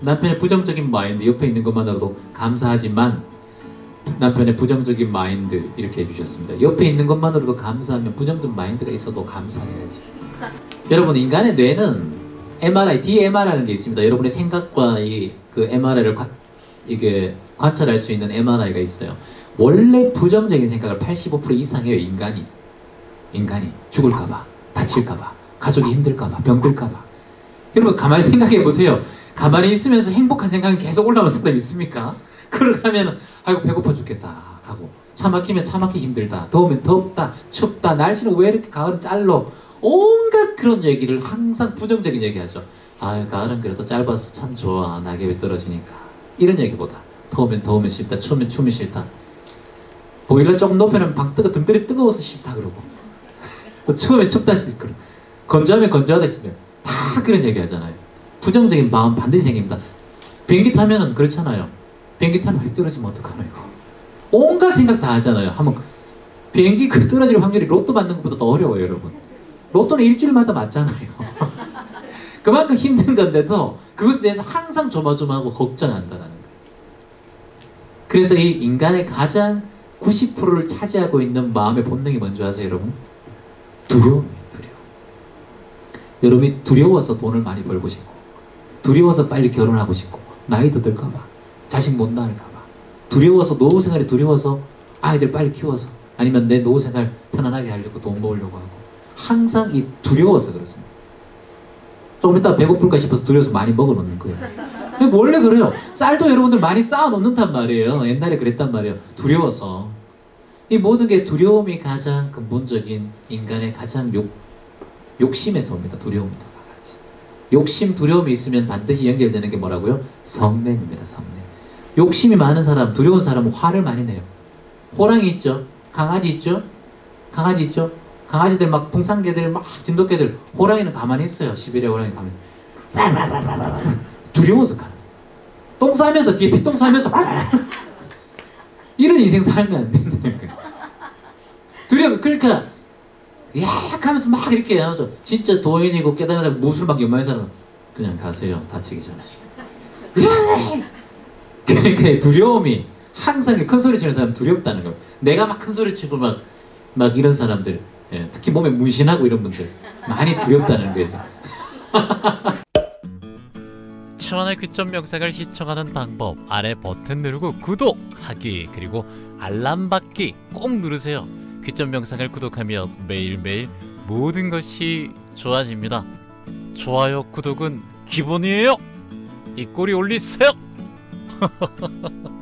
남편의 부정적인 마인드 옆에 있는 것만으로도 감사하지만 남편의 부정적인 마인드 이렇게 해주셨습니다. 옆에 있는 것만으로도 감사하면 부정적 마인드가 있어도 감사해야지. 여러분 인간의 뇌는 MRI, DMR이라는 게 있습니다. 여러분의 생각과 이 그 MRI를 과, 이게 관찰할 수 있는 MRI가 있어요. 원래 부정적인 생각을 85% 이상 해요 인간이. 인간이 죽을까봐, 다칠까봐, 가족이 힘들까봐, 병들까봐. 여러분 가만히 생각해 보세요. 가만히 있으면서 행복한 생각이 계속 올라오는 사람 있습니까? 그러가면 아이고 배고파 죽겠다 하고 차 막히면 차 막히기 힘들다 더우면 덥다 춥다 날씨는 왜 이렇게 가을은 짤로? 온갖 그런 얘기를 항상 부정적인 얘기하죠. 아 가을은 그래도 짧아서 참 좋아. 낙엽이 떨어지니까. 이런 얘기보다 더우면 더우면 싫다 추우면 추우면 싫다. 보일러 조금 높여놓으면 방 뜨거 등들이 뜨거워서 싫다 그러고. 또 추우면 춥다 싶고 건조하면 건조하다 싶어요 다 그런 얘기 하잖아요 부정적인 마음 반드시 생깁니다 비행기 타면은 그렇잖아요 비행기 타면 왜 떨어지면 어떡하노 이거 온갖 생각 다 하잖아요 한번 비행기 그 떨어질 확률이 로또 맞는 것보다 더 어려워요 여러분 로또는 일주일마다 맞잖아요 그만큼 힘든 건데도 그것에 대해서 항상 조마조마하고 걱정한다는 거예요. 그래서 이 인간의 가장 90%를 차지하고 있는 마음의 본능이 뭔지 아세요, 여러분? 두려움이에요, 두려움. 여러분이 두려워서 돈을 많이 벌고 싶고, 두려워서 빨리 결혼하고 싶고, 나이 더 들까봐, 자식 못 낳을까봐, 두려워서 노후 생활이 두려워서 아이들 빨리 키워서, 아니면 내 노후 생활 편안하게 하려고 돈 모으려고 하고, 항상 이 두려워서 그렇습니다. 조금 이따 배고플까 싶어서 두려워서 많이 먹어놓는 거예요. 원래 그래요. 쌀도 여러분들 많이 쌓아놓는단 말이에요. 옛날에 그랬단 말이에요. 두려워서. 이 모든 게 두려움이 가장 근본적인 인간의 가장 욕, 욕심에서 옵니다. 나가지. 욕심, 두려움이 있으면 반드시 연결되는 게 뭐라고요? 성냄입니다. 성냄. 욕심이 많은 사람, 두려운 사람은 화를 많이 내요. 호랑이 있죠? 강아지 있죠? 강아지 있죠? 강아지들 막 풍산개들 막 진돗개들 호랑이는 가만히 있어요. 시베리아 호랑이 가만히 두려워서 가는 똥 싸면서 뒤에 피똥 싸면서 이런 인생 살면 안 된다는 거예요. 두려워 그러니까 약 하면서 막 이렇게 하죠. 진짜 도인이고 깨달은 사람 무술 막 연마한 사람 그냥 가세요. 다치기 전에. 그러니까 두려움이 항상 큰 소리 치는 사람 두렵다는 거예요. 내가 막 큰 소리 치고 막, 막 이런 사람들 예, 특히 몸에 문신하고 이런 분들 많이 두렵다는 거죠. 치원의 귀점 영상을 시청하는 방법 아래 버튼 누르고 구독하기 그리고 알람 받기 꼭 누르세요. 귀점 영상을 구독하면 매일매일 모든 것이 좋아집니다. 좋아요, 구독은 기본이에요. 이 꼬리 올리세요.